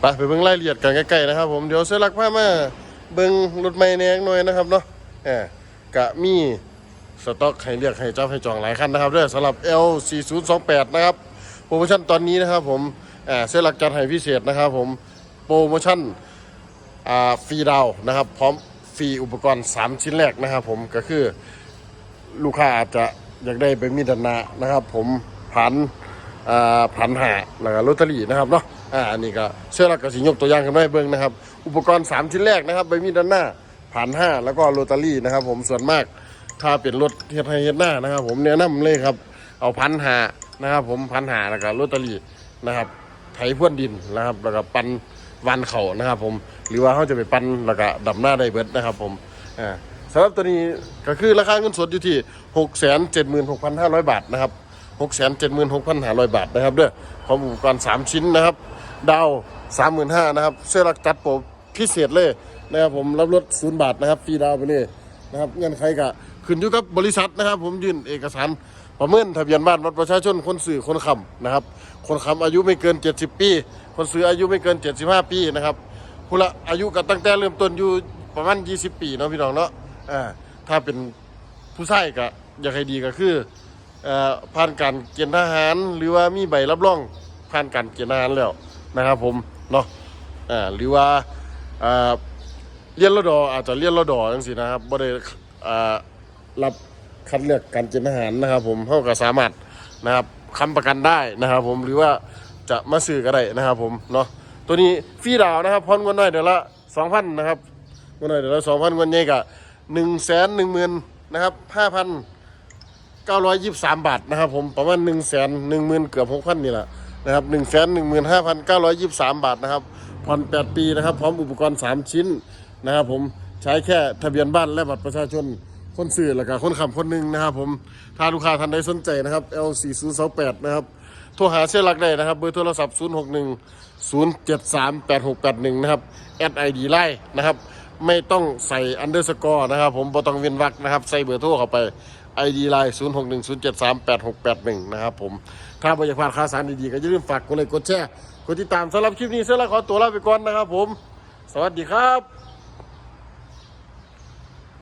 ไปไปเบิ่งรายละเอียดกันใกล้ๆนะครับ ผมเดี๋ยวเสื้อลักผ้ามาเบิ่งรถใหม่แนงหน่อยนะครับเนาะแหมกะมีสต็อกให้เลือกให้จ้าให้จองหลายคันนะครับเด้อสำหรับ L 4 0 2 8 นะครับโปรโมชั่นตอนนี้นะครับผมแหมเสื้อลักจัดให้พิเศษนะครับผมโปรโมชั่นอ่าฟรีดาวนะครับ พร้อมฟรีอุปกรณ์ 3 ชิ้นแรกนะครับผมก็คือลูกค้าอาจจะอยากได้ใบมีดนนานะครับ ผมผัน ผันหาแล้วก็ลอตเตอรี่นะครับเนาะอ่าอันนี้ก็เชื่อหลักกสิยกตัวอย่างกันมาให้เบิ่งนะครับ อุปกรณ์ 3 ชิ้นแรกนะครับใบมีดดันหน้าผันห้าแล้วก็ลอตเตอรี่นะครับ ผมส่วนมากถ้าเป็นรถเฮ็ดให้เฮ็ดหน้านะครับ ผมแนะนำเลยครับ เอาพันหานะครับ ผมพันหาแล้วก็ลอตเตอรี่นะครับไถพ่วนดินนะครับ แล้วก็ปันวันเขานะครับ ผมหรือว่าเขาจะไปปันแล้วก็ดำหน้าได้เบิดนะครับ ผมอ่าสำหรับตัวนี้ก็คือราคาเงินสดอยู่ที่ 6 7 6 5 0 0 บาทนะครับ 6 7 6 5 0 0 บาทนะครับเด้อพร้อมอุปกรณ์3ชิ้นนะครับ ดาว 35,000นะครับเสื้อรักจัดโปรพิเศษเลยนะครับผมรับรถ0บาทนะครับฟรีดาวไปเลยนะครับเงื่อนไขก็ขึ้นอยู่กับบริษัทนะครับ ผมยื่นเอกสารประเมินทะเบียนบ้านบัตรประชาชนคนสื่อคนค้ำนะครับ คนค้ำอายุไม่เกิน 70 ปี คนซื้ออายุไม่เกิน 75 ปีนะครับผู้ละอายุก็ตั้งแต่เริ่มต้นอยู่ประมาณ 20 ปีเนาะพี่น้องเนาะอ่าถ้าเป็นผู้ชายก็อยากให้ดีก็คือ ผ่านการเกณฑ์ทหาร หรือว่ามีใบรับรองผ่านการเกณฑ์ทหารแล้วนะครับผมเนาะหรือว่าเรียนรดออาจจะเรียนรดอจังสินะครับบ่ได้รับคัดเลือกการเกณฑ์ทหารนะครับผมเขาก็สามารถนะครับค้ำประกันได้นะครับผมหรือว่าจะมาซื้อก็ได้นะครับผมเนาะตัวนี้ฟรีดาวนะครับพอนกันหน่อยเดี๋ยวละ2,000นนะครับเงินหน่อยเดี๋ยวเราสองพันเงินใหญ่กะหนึ่งแสนหนึ่งหมื่นนะครับห้าพัน เก้าร้อยยี่สิบสามบาทนะครับผมประมาณหนึ่งแสนหนึ่งหมื่นเกือบหกพันนี่แหละนะครับหนึ่งแสนหนึ่งหมื่นห้าพันเก้าร้อยยี่สิบสามบาทนะครับผ่อนแปดปีนะครับ พร้อมอุปกรณ์สามชิ้นนะครับผมใช้แค่ทะเบียนบ้านและบัตรประชาชนคนสื่อแล้วก็คนขับคนหนึ่งนะครับผมถ้าลูกค้าท่านใดสนใจนะครับ L 4 0 2 8 นะครับโทรหาเชื่อรักได้นะครับ เบอร์โทรศัพท์ 0 6 1 0 7 3 8 6 8 1 นะครับแอดไอดีไล่นะครับ ไม่ต้องใส่อันเดอร์สกอร์นะครับ ผมบ่ต้องเวียนวรรคนะครับ ใส่เบอร์โทรเข้าไป ID ไลน์0 6 1 0 7 3 8 6 8 1 นะครับผม ถ้าบรรยากาศข่าวสารดีๆ ก็อย่าลืมฝากกดไลค์กดแชร์กดติดตามสำหรับคลิปนี้เชื่อรักขอตัวลาไปก่อนนะครับผม สวัสดีครับ